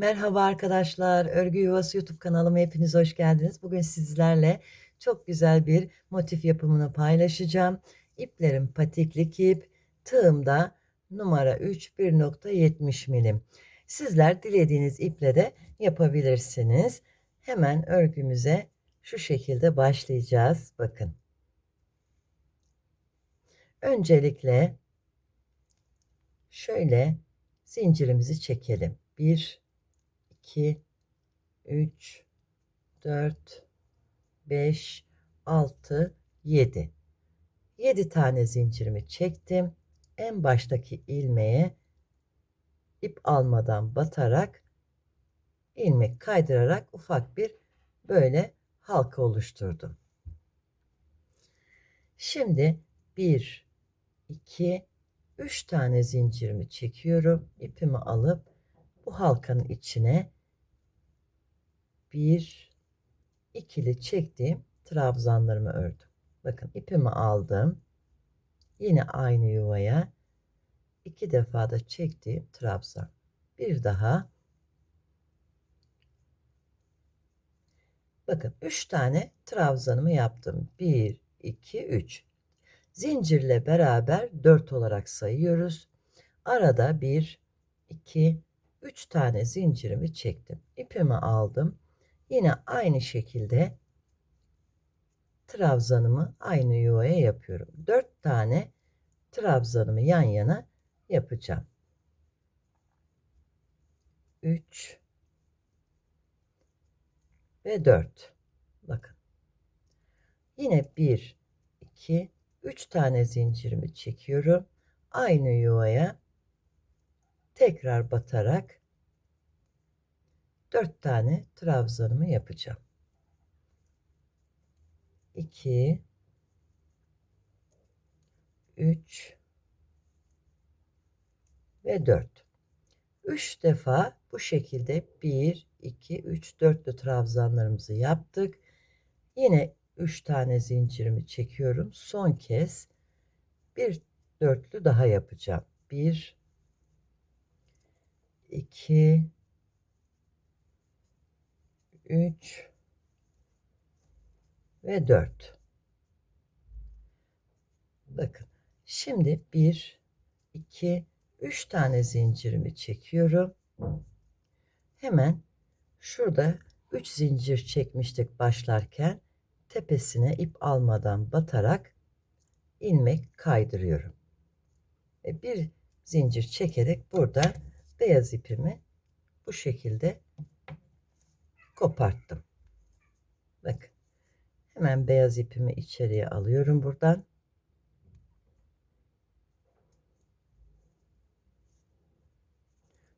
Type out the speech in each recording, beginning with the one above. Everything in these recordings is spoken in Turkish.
Merhaba arkadaşlar, Örgü Yuvası YouTube kanalıma hepiniz hoş geldiniz. Bugün sizlerle çok güzel bir motif yapımını paylaşacağım. İplerim patiklik ip, tığım da numara 3 1.70 milim. Sizler dilediğiniz iple de yapabilirsiniz. Hemen örgümüze şu şekilde başlayacağız. Bakın. Öncelikle şöyle zincirimizi çekelim. 1 2 3 4 5 6 7 7 tane zincirimi çektim. En baştaki ilmeğe ip almadan batarak ilmek kaydırarak ufak bir böyle halka oluşturdum. Şimdi 1 2 3 tane zincirimi çekiyorum. ipimi alıp bu halkanın içine bir ikili çektiğim trabzanlarımı ördüm. Bakın ipimi aldım. Yine aynı yuvaya iki defa da çektiğim trabzan. Bir daha Bakın 3 tane trabzanımı yaptım. 1 2 3. Zincirle beraber 4 olarak sayıyoruz. Arada 1 2 3 tane zincirimi çektim. İpimi aldım. Yine aynı şekilde trabzanımı aynı yuvaya yapıyorum. 4 tane trabzanımı yan yana yapacağım. 3 ve 4. Bakın. Yine 1 2 3 tane zincirimi çekiyorum. Aynı yuvaya tekrar batarak 4 tane trabzanımı yapacağım. 2 3 ve 4. 3 defa bu şekilde 1 2 3 4'lü trabzanlarımızı yaptık. Yine 3 tane zincirimi çekiyorum. Son kez bir dörtlü daha yapacağım. 1 2 3 ve 4 bakın şimdi 1 2 3 tane zincirimi çekiyorum. Hemen şurada 3 zincir çekmiştik başlarken tepesine ip almadan batarak ilmek kaydırıyorum. Ve bir zincir çekerek burada beyaz ipimi bu şekilde koparttım. Bakın. Hemen beyaz ipimi içeriye alıyorum buradan.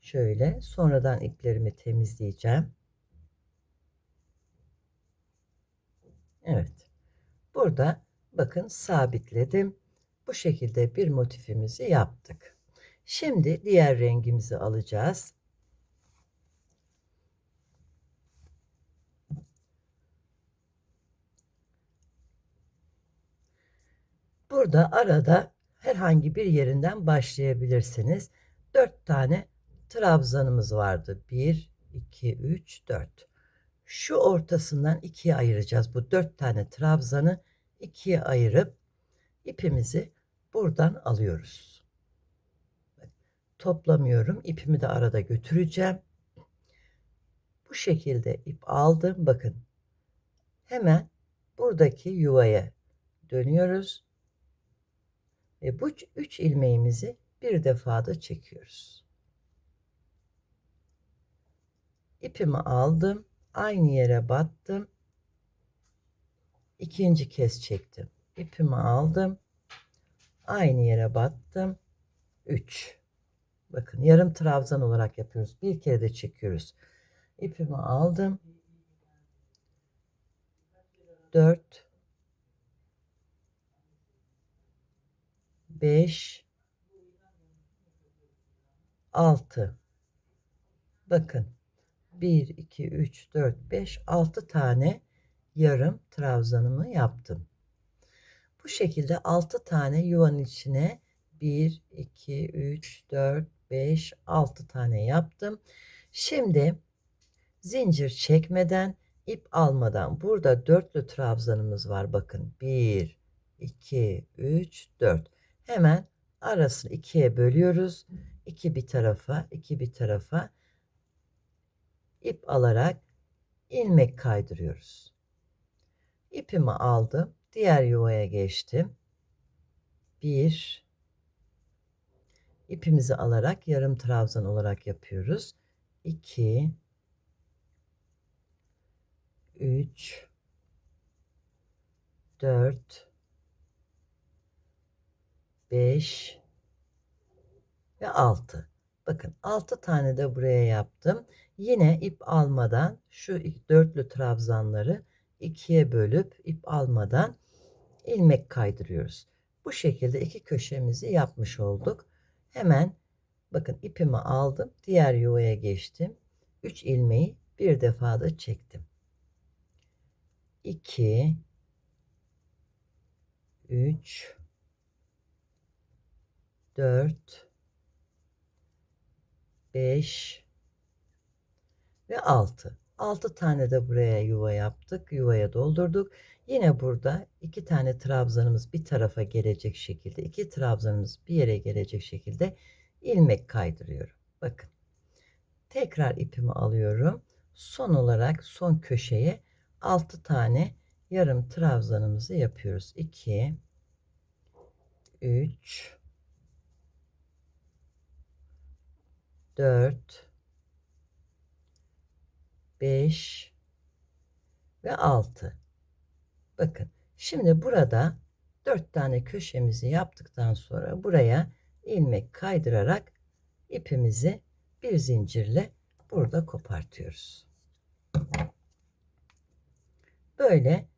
Şöyle sonradan iplerimi temizleyeceğim. Evet. Burada bakın sabitledim. Bu şekilde bir motifimizi yaptık. Şimdi diğer rengimizi alacağız. Burada arada herhangi bir yerinden başlayabilirsiniz. 4 tane trabzanımız vardı. 1, 2, 3, 4. Şu ortasından ikiye ayıracağız. Bu 4 tane trabzanı ikiye ayırıp ipimizi buradan alıyoruz toplamıyorum. İpimi de arada götüreceğim. Bu şekilde ip aldım. Bakın. Hemen buradaki yuvaya dönüyoruz. Ve bu üç ilmeğimizi bir defada çekiyoruz. İpimi aldım. Aynı yere battım. İkinci kez çektim. İpimi aldım. Aynı yere battım. 3 Bakın yarım trabzan olarak yapıyoruz. Bir kere de çekiyoruz. İpimi aldım. 4 5 6 Bakın 1 2 3 4 5 6 tane yarım trabzanımı yaptım. Bu şekilde 6 tane yuvanın içine 1 2 3 4 5, 6 tane yaptım. Şimdi zincir çekmeden, ip almadan burada dörtlü trabzanımız var bakın. 1, 2, 3, 4. Hemen arasını ikiye bölüyoruz. 2 bir tarafa, 2 bir tarafa ip alarak ilmek kaydırıyoruz. İpimi aldım. Diğer yuvaya geçtim. 1 ipimizi alarak yarım trabzan olarak yapıyoruz. 2 3 4 5 ve 6. Bakın 6 tane de buraya yaptım. Yine ip almadan şu dörtlü trabzanları ikiye bölüp ip almadan ilmek kaydırıyoruz. Bu şekilde iki köşemizi yapmış olduk. Hemen bakın ipimi aldım. Diğer yuvaya geçtim. 3 ilmeği bir defada çektim. 2 3 4 5 ve 6. 6 tane de buraya yuva yaptık. Yuvaya doldurduk. Yine burada iki tane trabzanımız bir tarafa gelecek şekilde, iki trabzanımız bir yere gelecek şekilde ilmek kaydırıyorum. Bakın. Tekrar ipimi alıyorum. Son olarak son köşeye 6 tane yarım trabzanımızı yapıyoruz. 2 3 4 5 ve 6. Bakın şimdi burada 4 tane köşemizi yaptıktan sonra buraya ilmek kaydırarak ipimizi bir zincirle burada kopartıyoruz. Böyle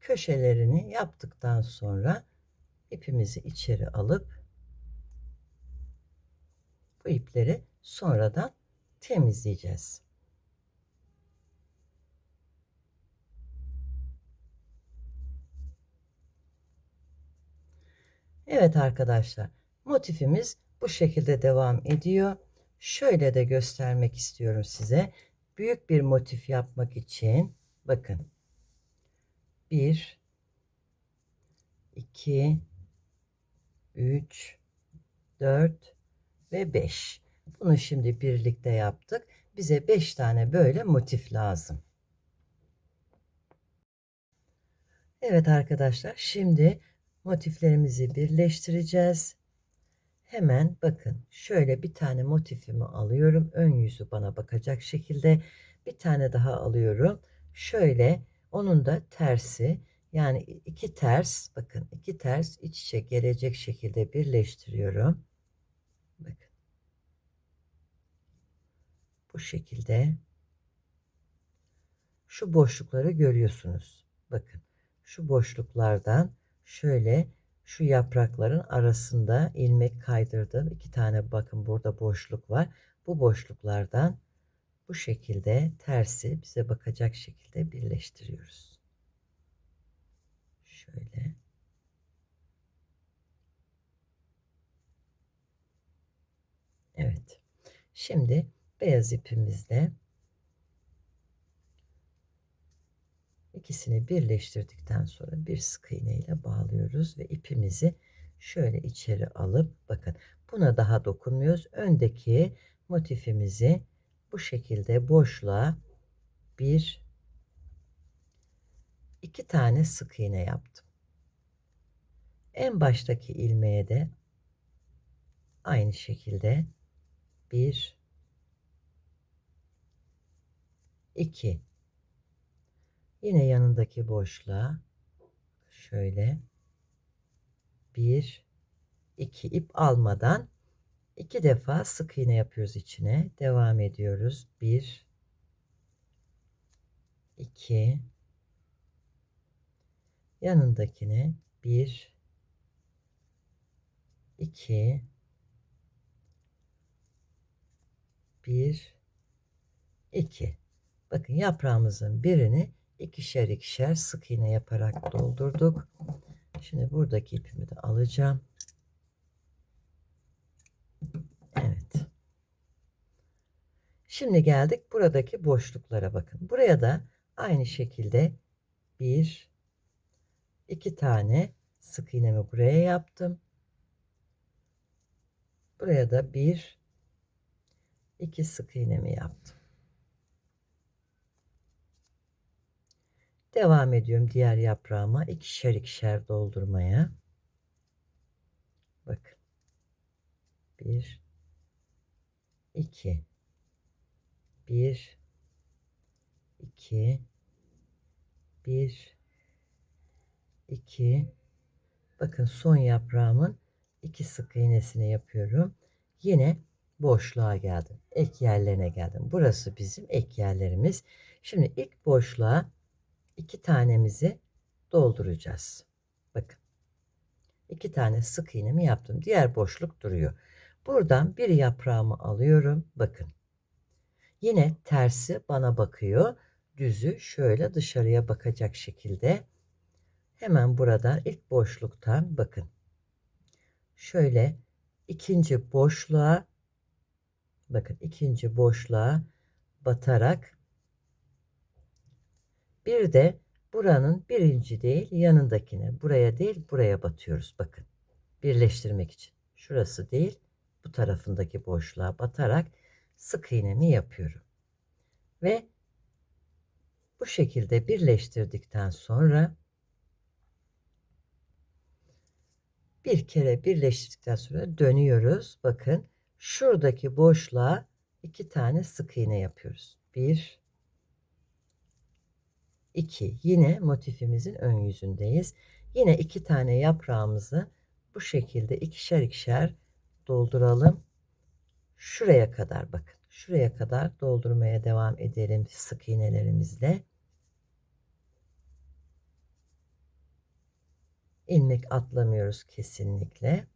köşelerini yaptıktan sonra ipimizi içeri alıp bu ipleri sonradan temizleyeceğiz. Evet arkadaşlar motifimiz bu şekilde devam ediyor. Şöyle de göstermek istiyorum size. Büyük bir motif yapmak için bakın 1 2 3 4 ve 5 bunu şimdi birlikte yaptık. Bize 5 tane böyle motif lazım. Evet arkadaşlar şimdi motiflerimizi birleştireceğiz. Hemen bakın şöyle bir tane motifimi alıyorum. Ön yüzü bana bakacak şekilde. Bir tane daha alıyorum. Şöyle onun da tersi. Yani iki ters bakın iki ters iç içe gelecek şekilde birleştiriyorum. Bakın. Bu şekilde şu boşlukları görüyorsunuz. Bakın şu boşluklardan şöyle şu yaprakların arasında ilmek kaydırdım. iki tane bakın burada boşluk var. Bu boşluklardan bu şekilde tersi bize bakacak şekilde birleştiriyoruz. Şöyle. Evet. Şimdi beyaz ipimizle ikisini birleştirdikten sonra bir sık iğne ile bağlıyoruz ve ipimizi şöyle içeri alıp bakın buna daha dokunmuyoruz. Öndeki motifimizi bu şekilde boşluğa bir iki tane sık iğne yaptım. En baştaki ilmeğe de aynı şekilde bir. İki. Yine yanındaki boşluğa şöyle bir iki ip almadan iki defa sık iğne yapıyoruz içine. Devam ediyoruz. Bir. İki. Yanındakine 1 2 1 2 bakın yaprağımızın birini ikişer ikişer sık iğne yaparak doldurduk şimdi buradaki ipimi de alacağım evet Şimdi geldik buradaki boşluklara bakın. Buraya da aynı şekilde bir, iki tane sık iğnemi buraya yaptım. Buraya da bir, iki sık iğnemi yaptım. Devam ediyorum diğer yaprağıma ikişer ikişer doldurmaya. Bakın. Bir, iki, bir, iki, bir, iki. Bakın son yaprağımın iki sık iğnesini yapıyorum. Yine boşluğa geldim. Ek yerlerine geldim. Burası bizim ek yerlerimiz. Şimdi ilk boşluğa iki tanemizi dolduracağız. Bakın. iki tane sık iğnemi yaptım. Diğer boşluk duruyor. Buradan bir yaprağımı alıyorum. Bakın. Yine tersi bana bakıyor. Düzü şöyle dışarıya bakacak şekilde. Hemen buradan ilk boşluktan bakın. Şöyle ikinci boşluğa bakın ikinci boşluğa batarak bir de buranın birinci değil yanındakine buraya değil buraya batıyoruz. Bakın birleştirmek için. Şurası değil bu tarafındaki boşluğa batarak sık iğnemi yapıyorum. Ve bu şekilde birleştirdikten sonra bir kere birleştirdikten sonra dönüyoruz. Bakın şuradaki boşluğa iki tane sık iğne yapıyoruz bir 2 yine motifimizin ön yüzündeyiz. Yine iki tane yaprağımızı bu şekilde ikişer ikişer dolduralım. Şuraya kadar bakın. Şuraya kadar doldurmaya devam edelim sık iğnelerimizle. ilmek atlamıyoruz kesinlikle.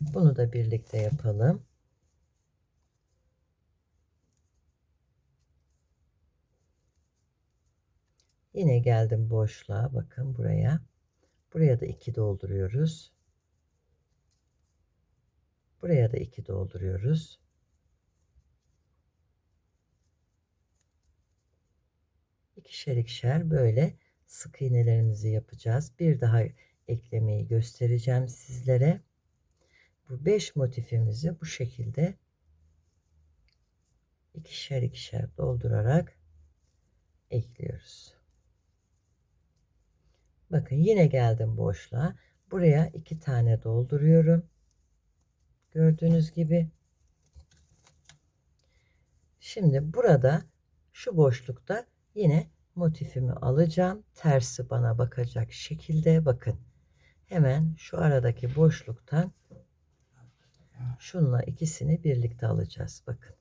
Bunu da birlikte yapalım. Yine geldim boşluğa. Bakın buraya. Buraya da 2 dolduruyoruz. Buraya da 2 dolduruyoruz. İkişer ikişer böyle sık iğnelerimizi yapacağız. Bir daha eklemeyi göstereceğim sizlere. Bu 5 motifimizi bu şekilde ikişer ikişer doldurarak ekliyoruz. Bakın yine geldim boşluğa. Buraya iki tane dolduruyorum. Gördüğünüz gibi. Şimdi burada şu boşlukta yine motifimi alacağım. Tersi bana bakacak şekilde bakın. Hemen şu aradaki boşluktan şunla ikisini birlikte alacağız. Bakın.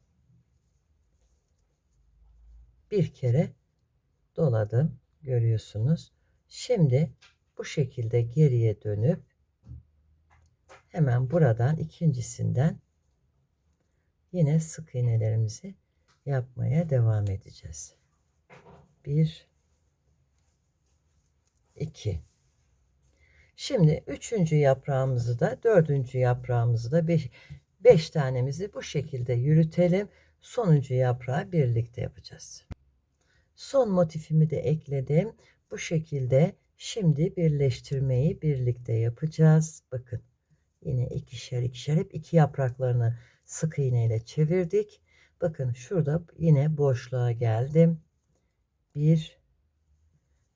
Bir kere doladım. Görüyorsunuz. Şimdi bu şekilde geriye dönüp hemen buradan ikincisinden yine sık iğnelerimizi yapmaya devam edeceğiz. 1 2 Şimdi üçüncü yaprağımızı da dördüncü yaprağımızı da 5 5 tanemizi bu şekilde yürütelim. Sonuncu yaprağı birlikte yapacağız. Son motifimi de ekledim. Bu şekilde şimdi birleştirmeyi birlikte yapacağız. Bakın yine ikişer ikişer hep iki yapraklarını sık iğne ile çevirdik. Bakın şurada yine boşluğa geldim. Bir,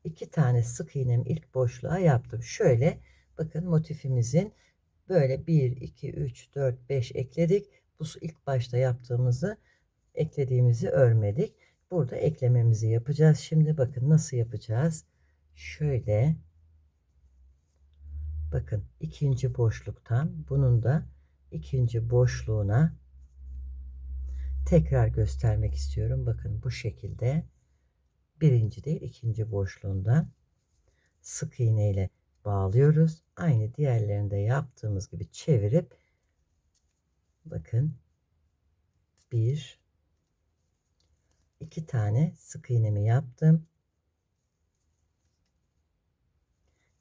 iki tane sık iğnemi ilk boşluğa yaptım. Şöyle bakın motifimizin böyle 1, 2, 3, 4, 5 ekledik. Bu ilk başta yaptığımızı eklediğimizi örmedik. Burada eklememizi yapacağız. Şimdi bakın nasıl yapacağız. Şöyle bakın ikinci boşluktan bunun da ikinci boşluğuna tekrar göstermek istiyorum. Bakın bu şekilde birinci değil ikinci boşluğundan sık iğne ile bağlıyoruz. Aynı diğerlerinde yaptığımız gibi çevirip bakın bir iki tane sık iğnemi yaptım.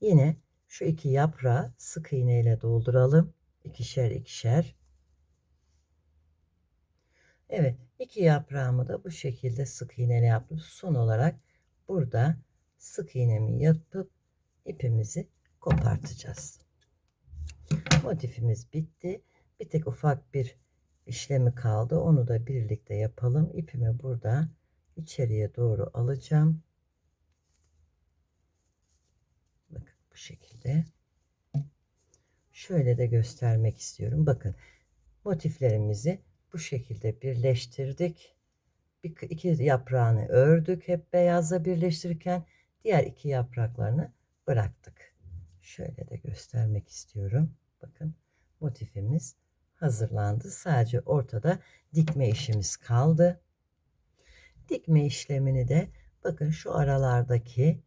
Yine şu iki yaprağı sık iğne ile dolduralım. ikişer ikişer. Evet, iki yaprağımı da bu şekilde sık iğneli yaptım. Son olarak burada sık iğnemi yapıp ipimizi kopartacağız. Motifimiz bitti. Bir tek ufak bir işlemi kaldı. Onu da birlikte yapalım. İpimi burada içeriye doğru alacağım. Bakın bu şekilde. Şöyle de göstermek istiyorum. Bakın motiflerimizi bu şekilde birleştirdik. Bir, iki yaprağını ördük hep beyazla birleştirirken diğer iki yapraklarını bıraktık. Şöyle de göstermek istiyorum. Bakın motifimiz hazırlandı. Sadece ortada dikme işimiz kaldı. Dikme işlemini de bakın şu aralardaki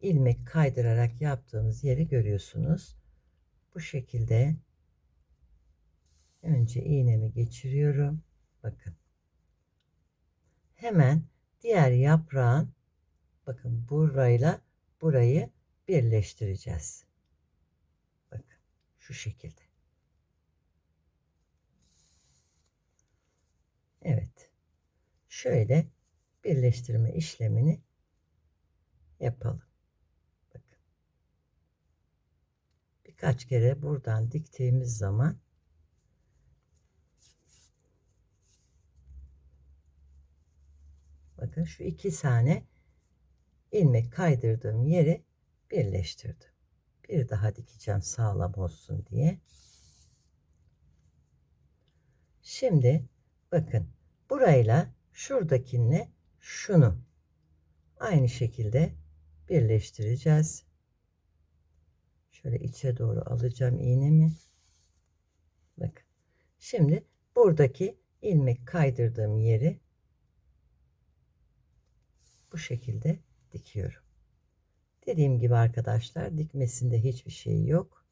ilmek kaydırarak yaptığımız yeri görüyorsunuz. Bu şekilde önce iğnemi geçiriyorum. Bakın. Hemen diğer yaprağın bakın burayla burayı birleştireceğiz. Bakın şu şekilde. Evet. Şöyle birleştirme işlemini yapalım. Bakın. Birkaç kere buradan diktiğimiz zaman bakın şu iki tane ilmek kaydırdığım yeri birleştirdim. Bir daha dikeceğim sağlam olsun diye. Şimdi bakın burayla şuradakinle şunu aynı şekilde birleştireceğiz. Şöyle içe doğru alacağım iğnemi. Bakın. Şimdi buradaki ilmek kaydırdığım yeri bu şekilde dikiyorum. Dediğim gibi arkadaşlar dikmesinde hiçbir şey yok.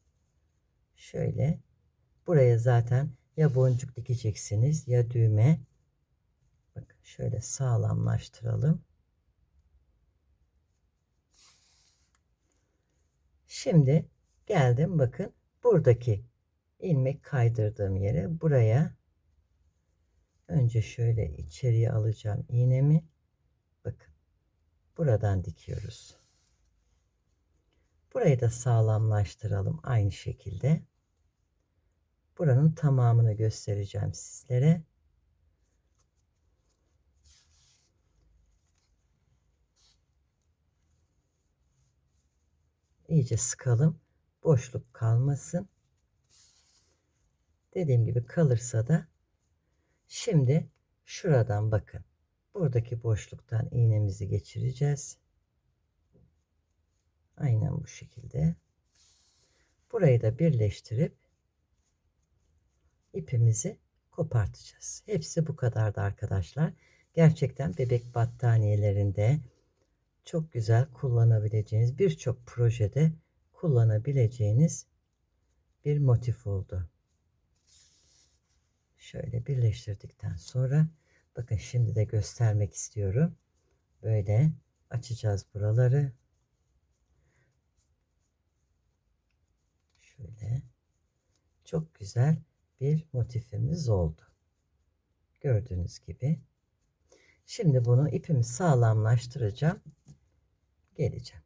Şöyle buraya zaten ya boncuk dikeceksiniz ya düğme. Bakın şöyle sağlamlaştıralım. Şimdi geldim bakın buradaki ilmek kaydırdığım yere buraya önce şöyle içeriye alacağım iğnemi. Buradan dikiyoruz. Burayı da sağlamlaştıralım aynı şekilde. Buranın tamamını göstereceğim sizlere. İyice sıkalım. Boşluk kalmasın. Dediğim gibi kalırsa da şimdi şuradan bakın. Buradaki boşluktan iğnemizi geçireceğiz. Aynen bu şekilde. Burayı da birleştirip ipimizi kopartacağız. Hepsi bu kadardı arkadaşlar. Gerçekten bebek battaniyelerinde çok güzel kullanabileceğiniz birçok projede kullanabileceğiniz bir motif oldu. Şöyle birleştirdikten sonra bakın şimdi de göstermek istiyorum. Böyle açacağız buraları. Şöyle çok güzel bir motifimiz oldu. Gördüğünüz gibi. Şimdi bunu ipimi sağlamlaştıracağım. Geleceğim.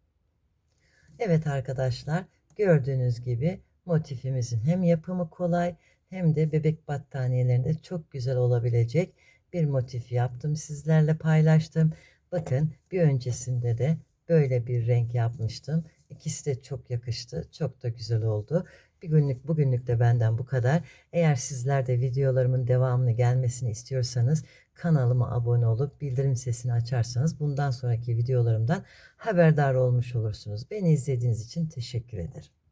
Evet arkadaşlar gördüğünüz gibi motifimizin hem yapımı kolay hem de bebek battaniyelerinde çok güzel olabilecek bir motif yaptım. Sizlerle paylaştım. Bakın bir öncesinde de böyle bir renk yapmıştım. İkisi de çok yakıştı. Çok da güzel oldu. Bir günlük bugünlük de benden bu kadar. Eğer sizler de videolarımın devamını gelmesini istiyorsanız kanalıma abone olup bildirim sesini açarsanız bundan sonraki videolarımdan haberdar olmuş olursunuz. Beni izlediğiniz için teşekkür ederim.